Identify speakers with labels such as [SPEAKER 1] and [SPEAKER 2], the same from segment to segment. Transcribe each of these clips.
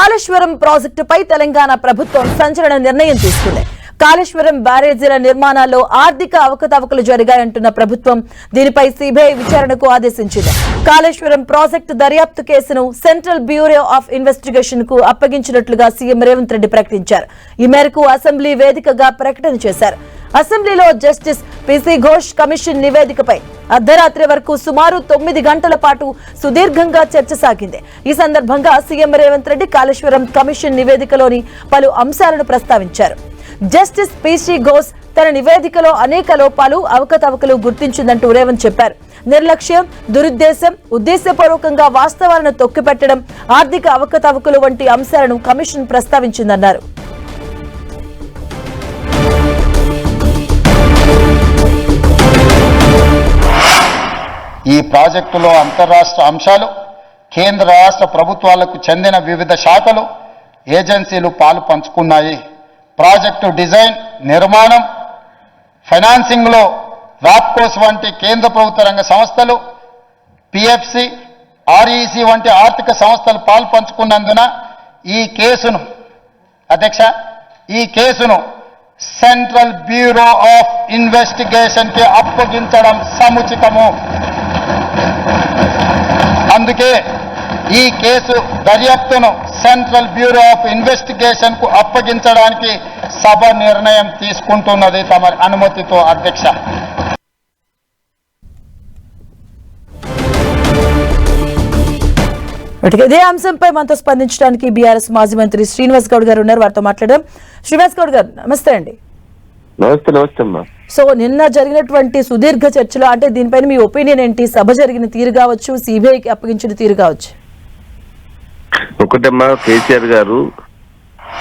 [SPEAKER 1] కాళేశ్వరం ప్రాజెక్టుపై తెలంగాణ ప్రభుత్వం సంచలన నిర్ణయం తీసుకుంది. కాళేశ్వరం బ్యారేజీల నిర్మాణాల్లో ఆర్థిక అవకతవకలు జరిగాయంటున్న ప్రభుత్వం దీనిపై సిబిఐ విచారణకు ఆదేశించింది. కాళేశ్వరం ప్రాజెక్టు దర్యాప్తు కేసును సెంట్రల్ బ్యూరో ఆఫ్ ఇన్వెస్టిగేషన్కు అప్పగించినట్లుగా సీఎం రేవంత్ రెడ్డి ప్రకటించారు. ఈ మేరకు అసెంబ్లీ వేదికగా ప్రకటన చేశారు. అసెంబ్లీలో justice P C Ghosh commission నివేదికపై అర్ధరాత్రి వరకు సుమారు తొమ్మిది గంటల పాటు సుదీర్ఘంగా చర్చ సాగింది. ఈ సందర్భంగా సీఎం రేవంత్ రెడ్డి కాళేశ్వరం కమిషన్ నివేదికలోని పలు అంశాలను ప్రస్తావించారు. జస్టిస్ పిసి ఘోష్ తన నివేదికలో అనేక లోపాలు అవకతవకలు గుర్తించిందంటూ రేవంత్ చెప్పారు. నిర్లక్ష్యం దురుద్దేశం ఉద్దేశపూర్వకంగా వాస్తవాలను తొక్కిపెట్టడం ఆర్థిక అవకతవకలు వంటి అంశాలను కమిషన్ ప్రస్తావించిందన్నారు.
[SPEAKER 2] ఈ ప్రాజెక్టులో అంతరాష్ట్ర అంశాలు కేంద్ర రాష్ట్ర ప్రభుత్వాలకు చెందిన వివిధ శాఖలు ఏజెన్సీలు పాలు పంచుకున్నాయి. ప్రాజెక్టు డిజైన్ నిర్మాణం ఫైనాన్సింగ్లో రాప్కోస్ వంటి కేంద్ర ప్రభుత్వ రంగ సంస్థలు పిఎఫ్సి ఆర్ఈసి వంటి ఆర్థిక సంస్థలు పాలు పంచుకున్నందున ఈ కేసును అధ్యక్ష ఈ కేసును సెంట్రల్ బ్యూరో ఆఫ్ ఇన్వెస్టిగేషన్కి అప్పగించడం సముచితము. అందుకే ఈ కేసు దర్యాప్తును సెంట్రల్ బ్యూరో ఆఫ్ ఇన్వెస్టిగేషన్కు అప్పగించడానికి సభ నిర్ణయం తీసుకుంటున్నది తమ అనుమతితో అధ్యక్ష.
[SPEAKER 1] ఇటుక ఇదే అంశంపై మనతో స్పందించడానికి బీఆర్ఎస్ మాజీ మంత్రి శ్రీనివాస్ గౌడ్ గారు ఉన్నారు. వారితో మాట్లాడడం శ్రీనివాస్ గౌడ్ గారు నమస్తే అండి.
[SPEAKER 3] నమస్తే నమస్తే అమ్మా.
[SPEAKER 1] సో నిన్న జరిగినటువంటి సుదీర్ఘ చర్చలో అంటే దీనిపైన మీ ఒపీనియన్ ఏంటి? సభ జరిగిన తీరు కావచ్చు సిబిఐకి అప్పగించిన తీరు కావచ్చు.
[SPEAKER 3] ఒకటమ్మా కేసీఆర్ గారు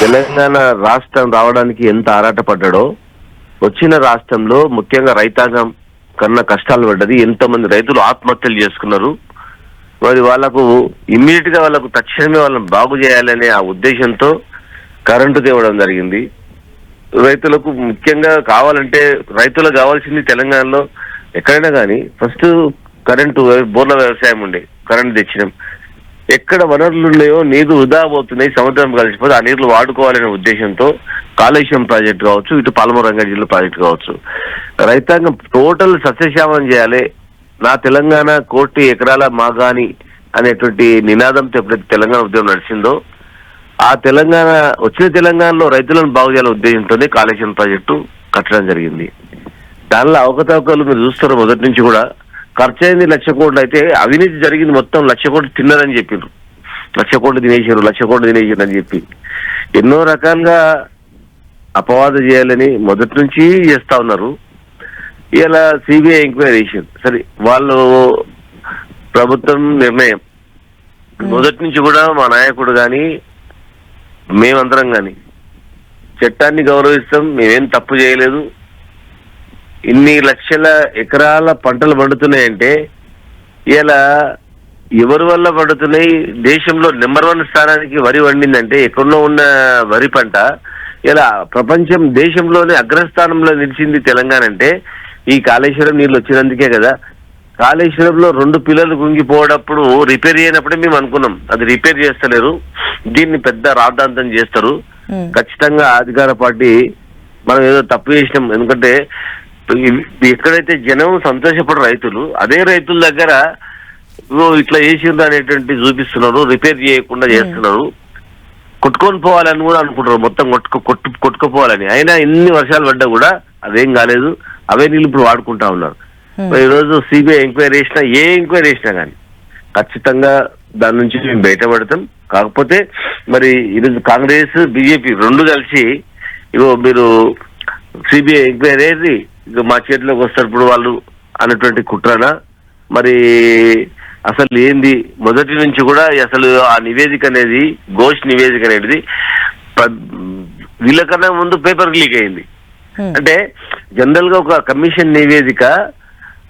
[SPEAKER 3] తెలంగాణ రాష్ట్రం రావడానికి ఎంత ఆరాటపడ్డాడో వచ్చిన రాష్ట్రంలో ముఖ్యంగా రైతాంగం కన్నా కష్టాలు పడ్డది. ఎంతమంది రైతులు ఆత్మహత్యలు చేసుకున్నారు. మరి వాళ్ళకు ఇమ్మీడియట్గా వాళ్ళకు తక్షణమే వాళ్ళని బాగు చేయాలనే ఆ ఉద్దేశంతో కరెంటు తేవడం జరిగింది. రైతులకు ముఖ్యంగా కావాలంటే రైతులకు కావాల్సింది తెలంగాణలో ఎక్కడైనా కానీ ఫస్ట్ కరెంటు బోర్ల వ్యవసాయం ఉండే కరెంట్ తెచ్చినాం. ఎక్కడ వనరులు ఉన్నాయో నీరు వృధా పోతున్నాయి సముద్రం కలిసిపోతే ఆ నీళ్ళు వాడుకోవాలనే ఉద్దేశంతో కాళేశ్వరం ప్రాజెక్ట్ కావచ్చు ఇటు పాలమూరు జిల్లా ప్రాజెక్ట్ కావచ్చు. రైతాంగం టోటల్ సస్యశ్యామం చేయాలి. నా తెలంగాణ కోటి ఎకరాల మాగాని అనేటువంటి నినాదంతో ఎప్పుడైతే తెలంగాణ ఉద్యమం నడిచిందో ఆ తెలంగాణ వచ్చిన తెలంగాణలో రైతులను బాగు చేయాలనే ఉద్దేశంతోనే కాళేశ్వరం ప్రాజెక్టు కట్టడం జరిగింది. దానిలో అవకతవకలు మీరు చూస్తారు మొదటి నుంచి కూడా. ఖర్చు అయింది లక్ష కోట్లు అయితే అవినీతి జరిగింది మొత్తం లక్ష కోట్లు తిన్నారని చెప్పిండ్రు లక్ష కోట్లు తినేసారు లక్ష కోట్లు తినేసారు అని చెప్పి. ఎన్నో రకాలుగా అపవాద చేయాలని మొదటి నుంచి చేస్తా ఉన్నారు. ఇలా సిబిఐ ఎంక్వైరీ సరే వాళ్ళు ప్రభుత్వం నిర్ణయం. మొదటి నుంచి కూడా మా నాయకుడు కానీ మేమందరం కానీ చట్టాన్ని గౌరవిస్తాం మేమేం తప్పు చేయలేదు. ఇన్ని లక్షల ఎకరాల పంటలు పండుతున్నాయంటే ఇలా ఎవరి వల్ల పండుతున్నాయి? దేశంలో నెంబర్ వన్ స్థానానికి వరి వండిందంటే ఎక్కడో ఉన్న వరి పంట ఇలా ప్రపంచం దేశంలోనే అగ్రస్థానంలో నిలిచింది తెలంగాణ అంటే ఈ కాళేశ్వరం నీళ్ళు వచ్చినందుకే కదా. కాళేశ్వరంలో రెండు పిల్లలు కుంగిపోవడప్పుడు రిపేర్ చేయనప్పుడే మేము అనుకున్నాం. అది రిపేర్ చేస్తలేరు. దీన్ని పెద్ద రాద్ధాంతం చేస్తారు.
[SPEAKER 1] Hmm.
[SPEAKER 3] ఖచ్చితంగా అధికార పార్టీ మనం ఏదో తప్పు చేసినాం. ఎందుకంటే ఎక్కడైతే జనం సంతోషపడు రైతులు అదే రైతుల దగ్గర "ఓ, ఇట్లా చేసిండ్రు అనేటువంటి చూపిస్తున్నారు. రిపేర్ చేయకుండా చేస్తున్నారు. కొట్టుకొని పోవాలని కూడా అనుకుంటారు. మొత్తం కొట్టుకు కొట్టు కొట్టుకుపోవాలని. అయినా ఎన్ని వర్షాలు పడ్డా కూడా అదేం కాలేదు. అవే నీళ్ళు ఇప్పుడు వాడుకుంటా ఉన్నారు. మరి ఈరోజు సిబిఐ ఎంక్వైరీ చేసినా ఏ ఎంక్వైరీ చేసినా కానీ ఖచ్చితంగా దాని నుంచి మేము బయటపడతాం. కాకపోతే మరి ఈరోజు కాంగ్రెస్ బీజేపీ రెండు కలిసి ఇగో మీరు సిబిఐ ఎంక్వైరీ అయ్యేది ఇక మా చేతిలోకి వస్తారు ఇప్పుడు వాళ్ళు అన్నటువంటి కుట్రన? మరి అసలు ఏంది? మొదటి నుంచి కూడా అసలు ఆ నివేదిక అనేది ఘోష్ నివేదిక అనేది వీళ్ళకన్నా ముందు పేపర్ లీక్ అయింది.
[SPEAKER 1] Hmm.
[SPEAKER 3] అంటే జనరల్గా ఒక కమిషన్ నివేదిక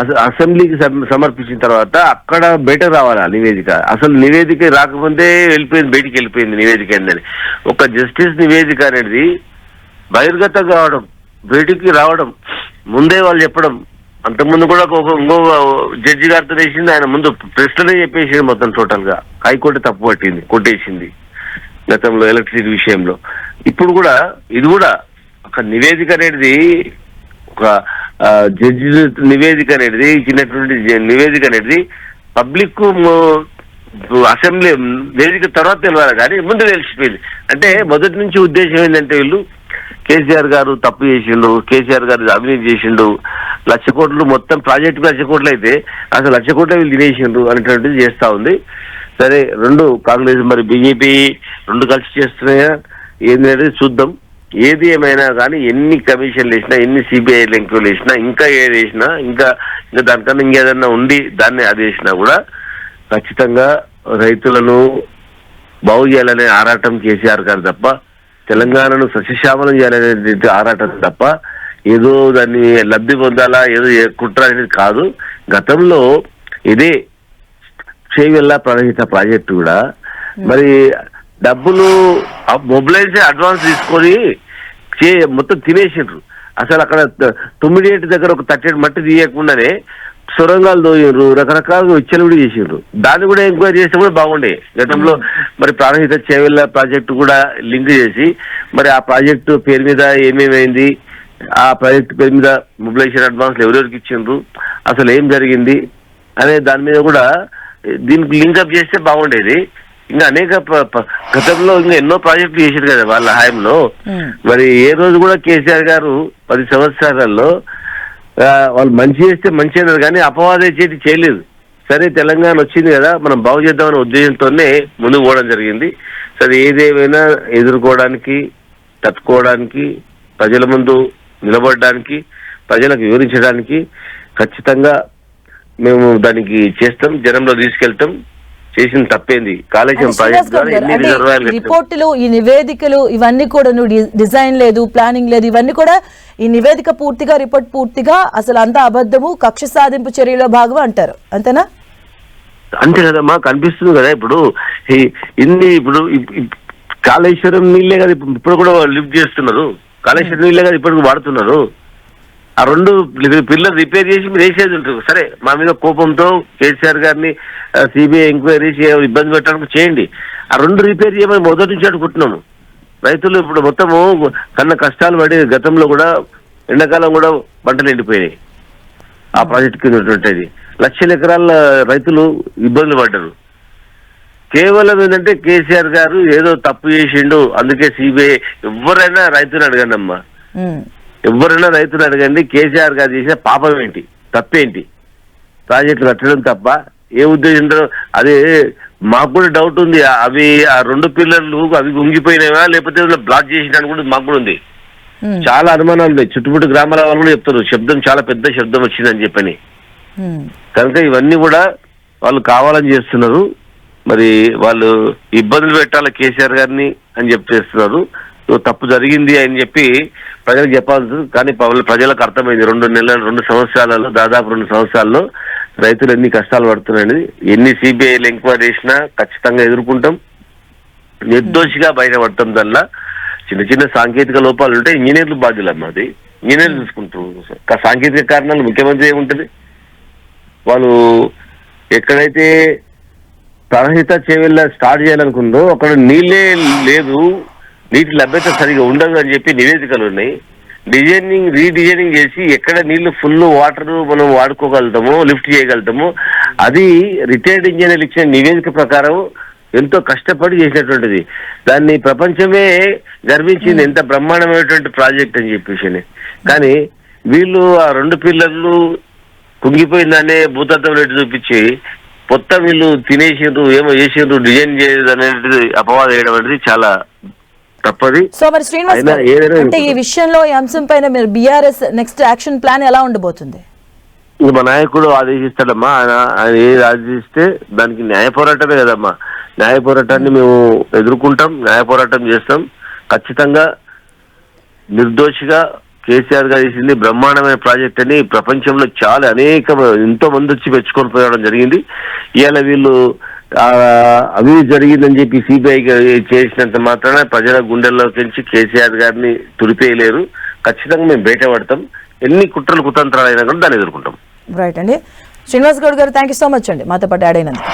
[SPEAKER 3] అసెంబ్లీకి సమర్పించిన తర్వాత అక్కడ బయట రావాలి ఆ నివేదిక. అసలు నివేదిక రాకముందే వెళ్ళిపోయింది బయటికి వెళ్ళిపోయింది నివేదిక ఏందని. ఒక జస్టిస్ నివేదిక అనేది బహిర్గతం కావడం బయటికి రావడం ముందే వాళ్ళు చెప్పడం. అంతకుముందు కూడా ఒక ఇంకో జడ్జి గారితో వేసింది ఆయన ముందు ప్రశ్నలే చెప్పేసింది మొత్తం టోటల్గా హైకోర్టు తప్పు పట్టింది కొట్టేసింది గతంలో ఎలక్ట్రిసిటీ విషయంలో. ఇప్పుడు కూడా ఇది కూడా ఒక నివేదిక అనేది ఒక జడ్జి నివేదిక అనేది ఇచ్చినటువంటి నివేదిక అనేది పబ్లిక్ అసెంబ్లీ వేదిక తర్వాత తెలియాలి కానీ ముందు తెలిసిపోయింది. అంటే మొదటి నుంచి ఉద్దేశం ఏంటంటే వీళ్ళు కేసీఆర్ గారు తప్పు చేసిండు కేసీఆర్ గారు అవినీతి చేసిండు లక్ష కోట్లు మొత్తం ప్రాజెక్టు లక్ష కోట్లు అయితే అసలు లక్ష కోట్లు వీళ్ళు తినేసిండు అనేటువంటిది చేస్తా ఉంది. సరే రెండు కాంగ్రెస్ మరి బీజేపీ రెండు కలిసి చేస్తున్నాయా? ఏంది అనేది చూద్దాం. ఏది ఏమైనా కానీ ఎన్ని కమిషన్లు వేసినా ఎన్ని సిబిఐ ఎంక్వైరీలు వేసినా ఇంకా ఏది వేసినా ఇంకా ఇంకా దానికన్నా ఇంకేదన్నా ఉండి దాన్ని అది వేసినా కూడా ఖచ్చితంగా రైతులను బాగు చేయాలనే ఆరాటం కేసీఆర్ గారు తప్ప తెలంగాణను సస్యశ్యామలం చేయాలనే ఆరాటం తప్ప ఏదో దాన్ని లబ్ధి పొందాలా ఏదో కుట్ర అనేది కాదు. గతంలో ఇదే చేవెళ్ళ ప్రణహిత ప్రాజెక్టు కూడా మరి డబ్బులు మొబిలైజ్ అడ్వాన్స్ తీసుకొని చే మొత్తం తినేసిండ్రు. అసలు అక్కడ తొమ్మిది దగ్గర ఒక తట్టెడు మట్టి తీయకుండానే సొరంగాలు దోయిండ్రు రకరకాలుగా విచ్చలవిడి చేసిండ్రు. దాన్ని కూడా ఎంక్వైరీ చేస్తే కూడా బాగుండే. గతంలో మరి ప్రాణహిత చేవెళ్ళ ప్రాజెక్టు కూడా లింక్ చేసి మరి ఆ ప్రాజెక్టు పేరు మీద ఏమేమైంది ఆ ప్రాజెక్టు పేరు మీద మొబిలైజేషన్ అడ్వాన్స్ ఎవరెవరికి ఇచ్చిండ్రు అసలు ఏం జరిగింది అనే దాని మీద కూడా దీనికి లింకప్ చేస్తే బాగుండేది. ఇంకా అనేక గతంలో ఇంకా ఎన్నో ప్రాజెక్టులు చేశారు కదా వాళ్ళ హాయంలో.
[SPEAKER 1] Hmm.
[SPEAKER 3] మరి ఏ రోజు కూడా కేసీఆర్ గారు పది సంవత్సరాలలో వాళ్ళు మంచి చేస్తే మంచి అన్నారు కానీ అపవాదే చేతి చేయలేదు. సరే తెలంగాణ వచ్చింది కదా మనం బాగు చేద్దామనే ఉద్దేశంతోనే ముందుకు పోవడం జరిగింది. సరే ఏదేమైనా ఎదుర్కోవడానికి తట్టుకోవడానికి ప్రజల ముందు నిలబడడానికి ప్రజలకు వివరించడానికి ఖచ్చితంగా మేము దానికి చేస్తాం జనంలో తీసుకెళ్తాం. చేసిన తప్పేంది? కాళేశ్వరం ప్రాజెక్ట్ కట్టాం?
[SPEAKER 1] రిపోర్టులు ఈ నివేదికలు ఇవన్నీ కూడా డిజైన్ లేదు ప్లానింగ్ లేదు ఇవన్నీ కూడా ఈ నివేదిక పూర్తిగా రిపోర్ట్ పూర్తిగా అసలు అంతా అబద్ధము కక్ష సాధింపు చర్యలో భాగం అంటారు. అంతేనా?
[SPEAKER 3] అంతే కదమ్మా కనిపిస్తుంది కదా ఇప్పుడు ఇన్ని ఇప్పుడు ఇప్- ఇప్- కాళేశ్వరం నీళ్ళే కదా ఇప్పుడు ఇప్పుడు కూడా లిఫ్ట్ చేస్తున్నారు. కాళేశ్వరం నీళ్ళే కదా ఇప్పటికి వాడుతున్నారు. ఆ రెండు పిల్లలు రిపేర్ చేసి మీరు వేసేది ఉంటుంది. సరే మా మీద కోపంతో కేసీఆర్ గారిని సిబిఐ ఎంక్వైరీ ఇబ్బంది పెట్టడానికి చేయండి. ఆ రెండు రిపేర్ చేయమని మొదటి నుంచి అనుకుంటున్నాము రైతులు ఇప్పుడు మొత్తము కన్నా కష్టాలు పడి గతంలో కూడా ఎండాకాలం కూడా పంటలు ఎండిపోయినాయి. ఆ ప్రాజెక్ట్ కింద ఉన్నటువంటిది. లక్షల ఎకరాల రైతులు ఇబ్బందులు పడ్డారు. కేవలం ఏంటంటే కేసీఆర్ గారు ఏదో తప్పు చేసిండు అందుకే సిబిఐ ఎవరైనా రైతుని అడగండి అమ్మా ఎవరైనా రైతుని అడగండి కేసీఆర్ గారు చేసిన పాపం ఏంటి తప్పేంటి? ప్రాజెక్టులు కట్టడం తప్ప ఏ ఉద్దేశంతో అదే మాకు కూడా డౌట్ ఉంది. అవి ఆ రెండు పిల్లర్లు అవి ఉంగిపోయినావా లేకపోతే బ్లాక్ చేసినా కూడా మాకు కూడా ఉంది. చాలా అనుమానాలు ఉన్నాయి. చుట్టుముట్టు గ్రామాల వాళ్ళు కూడా చెప్తారు శబ్దం చాలా పెద్ద శబ్దం వచ్చిందని చెప్పని. కనుక ఇవన్నీ కూడా వాళ్ళు కావాలని చేస్తున్నారు. మరి వాళ్ళు ఇబ్బందులు పెట్టాలి కేసీఆర్ గారిని అని చెప్పి చేస్తున్నారు. సో తప్పు జరిగింది అని చెప్పి ప్రజలకు చెప్పాల్సి కానీ ప్రజలకు అర్థమైంది. రెండు నెలల రెండు సంవత్సరాలలో దాదాపు రెండు సంవత్సరాల్లో రైతులు ఎన్ని కష్టాలు పడుతున్నాయని ఎన్ని సిబిఐలు ఎంక్వైరీ చేసినా ఖచ్చితంగా ఎదుర్కొంటాం. నిర్దోషిగా బయటపడటం వల్ల చిన్న చిన్న సాంకేతిక లోపాలు ఉంటే ఇంజనీర్లు బాధ్యులమ్మా అది. ఇంజనీర్లు చూసుకుంటారు. సాంకేతిక కారణాలు ముఖ్యమంత్రి ఏముంటుంది? వాళ్ళు ఎక్కడైతే ప్రవహిత చేవెళ్ళ స్టార్ట్ చేయాలనుకుందో అక్కడ నీళ్ళే లేదు. నీటి లభ్యత సరిగా ఉండదు అని చెప్పి నివేదికలు ఉన్నాయి. డిజైనింగ్ రీడిజైనింగ్ చేసి ఎక్కడ నీళ్ళు ఫుల్ వాటర్ మనం వాడుకోగలుగుతామో లిఫ్ట్ చేయగలుగుతామో అది రిటైర్డ్ ఇంజనీర్ ఇచ్చిన నివేదిక ప్రకారం ఎంతో కష్టపడి చేసినటువంటిది. దాన్ని ప్రపంచమే గర్వించింది ఎంత బ్రహ్మాండమైనటువంటి ప్రాజెక్ట్ అని చెప్పేసి. కానీ వీళ్ళు ఆ రెండు పిల్లర్లు కుంగిపోయిందనే భూతత్వం రేటు చూపించి మొత్తం వీళ్ళు తినేసిండ్రు ఏమో చేసిండ్రు డిజైన్ చేయదు అనేది అపవాదం వేయడం అనేది చాలా తప్పది.
[SPEAKER 1] సో మరి శ్రీనివాస్ అంటే ఈ విషయంలో ఈ అంశం పైన మీరు బీఆర్ఎస్ నెక్స్ట్ యాక్షన్ ప్లాన్ ఎలా ఉండబోతుంది?
[SPEAKER 3] మా నాయకుడు ఆదేశిస్తాడమ్మా. ఆయన ఆయన ఏది ఆదేశిస్తే దానికి న్యాయ పోరాటమే కదమ్మా. న్యాయ పోరాటాన్ని మేము ఎదుర్కొంటాం న్యాయ పోరాటం చేస్తాం. ఖచ్చితంగా నిర్దోషిగా కేసీఆర్ గారు చేసింది బ్రహ్మాండమైన ప్రాజెక్ట్ అని ప్రపంచంలో చాలా అనేక ఎంతో మంది వచ్చి మెచ్చుకొని పోవడం జరిగింది. ఇవాళ వీళ్ళు అభివృద్ధి అవి జరిగిందని చెప్పి సిబిఐ చేసినంత మాత్రాన ప్రజల గుండెల్లోకి నుంచి కేసీఆర్ గారిని తుడిపేయలేరు. ఖచ్చితంగా మేము బయట పడతాం. ఎన్ని కుట్రలు కుతంత్రాలు అయినా కూడా దాన్ని ఎదుర్కొంటాం.
[SPEAKER 1] రైట్ అండి. శ్రీనివాస్ గౌడ్ గారు థ్యాంక్ యూ సో మచ్ అండి. మాతో పాటు యాడ్ అయినందుకు.